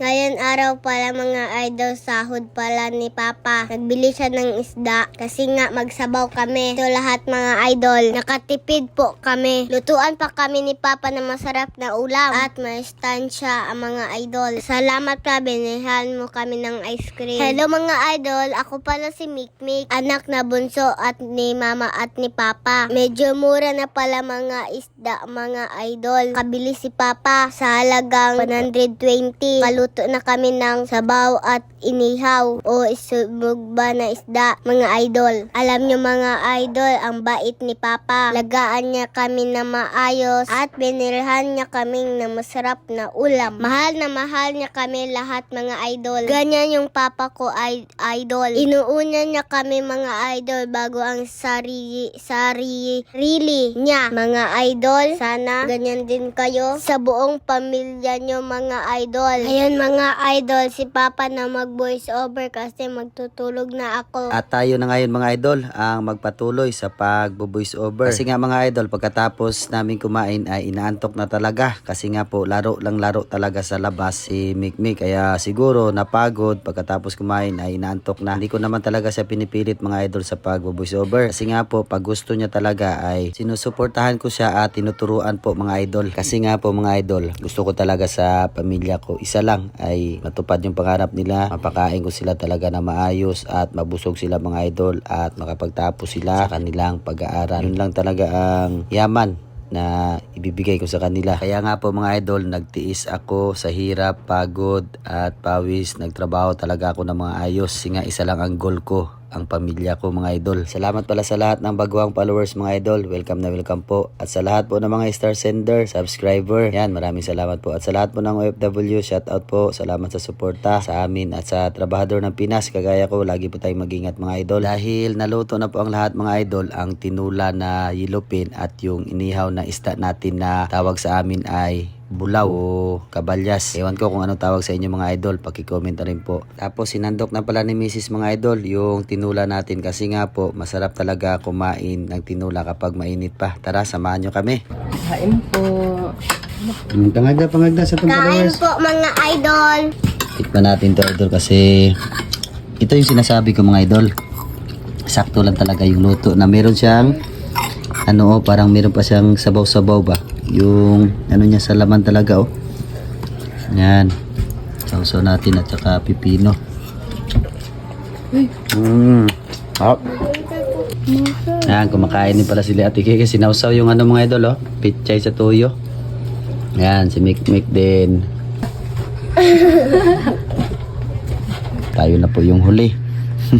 Ngayon araw pala mga idol, sahod pala ni Papa. Nagbili siya ng isda kasi nga magsabaw kami. Ito lahat mga idol. Nakatipid po kami. Lutuan pa kami ni Papa ng masarap na ulam at may siya ang mga idol. Salamat pa, binihan mo kami ng ice cream. Hello mga idol, ako pala si Mikmik, anak na bunso at ni Mama at ni Papa. Medyo mura na pala mga isda mga idol. Kabili si Papa sa halagang 120. Kaluto na kami ng sabaw at inihaw o isubog ba na isda mga idol. Alam nyo mga idol, ang bait ni Papa. Lagaan niya kami na maayos at binilhan niya kaming na masarap na ulam. Mahal na mahal niya kami lahat mga idol. Ganyan yung Papa ko idol. Inuuna niya kami mga idol bago ang sari sari really niya mga idol. Sana ganyan din kayo sa buong pamilya nyo mga idol. Ayun mga idol, si Papa na mag voice over kasi magtutulog na ako. At tayo na ngayon mga idol ang magpatuloy sa pagbo-voice over. Kasi nga mga idol, pagkatapos namin kumain ay inaantok na talaga. Kasi nga po, laro lang laro talaga sa labas si Mikmik. Kaya siguro napagod pagkatapos kumain ay inaantok na. Hindi ko naman talaga siya pinipilit mga idol sa pagbo-voice over. Kasi nga po, pag gusto niya talaga ay sinusuportahan ko siya at tinuturuan po mga idol. Kasi nga po mga idol, gusto ko talaga sa pamilya ko. Isa lang ay matupad yung pangarap nila. Mapakain ko sila talaga na maayos at mabusog sila mga idol at makapagtapos sila sa kanilang pag-aaral. Yun lang talaga ang yaman na ibibigay ko sa kanila. Kaya nga po mga idol, nagtiis ako sa hirap, pagod at pawis. Nagtrabaho talaga ako ng mga ayos. Kasi nga isa lang ang goal ko ang pamilya ko mga idol. Salamat pala sa lahat ng baguang followers mga idol. Welcome na welcome po. At sa lahat po ng mga star sender, subscriber. Yan, maraming salamat po. At sa lahat po ng OFW, shout out po. Salamat sa suporta sa amin at sa trabahador ng Pinas. Kagaya ko, lagi po tayong mag-ingat mga idol. Dahil naluto na po ang lahat mga idol, ang tinula na yilupin at yung inihaw na isda natin na tawag sa amin ay bulaw o kabalyas. Ewan ko kung anong tawag sa inyo mga idol, paki-comment na rin po. Tapos sinandok na pala ni Mrs. mga idol yung tinula natin kasi nga po masarap talaga kumain ng tinula kapag mainit pa. Tara, samahan nyo kami. Kain po. Pangagda, pangagda sa Kain po mga idol. Tikman natin to idol kasi ito yung sinasabi ko mga idol. Sakto lang talaga yung luto na meron siyang ano oh, parang meron pa siyang sabaw-sabaw ba. Yung ano niya sa laman talaga oh. Yan. Sausaw natin at saka pipino. Mm. Oh. Yan, kumakain din pala sila ate Kiki. Sinawsaw yung ano mga idol oh. Pichay sa tuyo. Yan, si Mick Mick din. Tayo na po yung huli.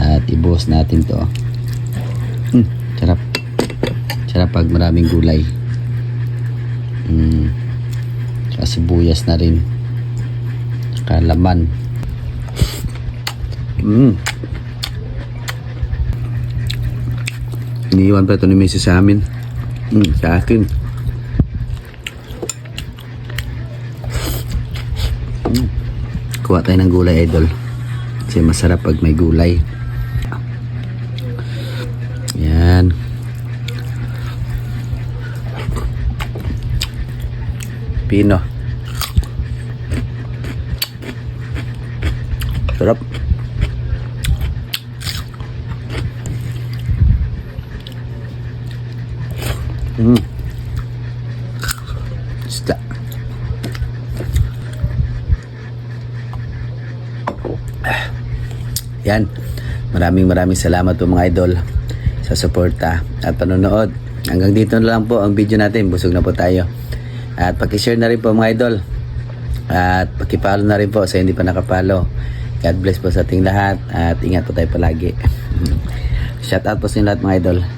At ibuhos natin to. Hmm, sarap. Sarap pag maraming gulay. Saka sibuyas na rin. Saka laman. Hmm. Iniiwan pa ito ni Mrs. sa amin. Hmm, sa akin. Kuha tayo ng gulay, idol. Kasi masarap pag may gulay. Yan. Pino. Sarap. Mm. Isda. Yan. Maraming maraming salamat po mga idol sa suporta at panonood. Hanggang dito na lang po ang video natin. Busog na po tayo. At paki-share na rin po mga idol. At paki-follow na rin po sa hindi pa nakapalo. God bless po sa ating lahat at ingat po tayo palagi. Shout out po sa inyo lahat mga idol.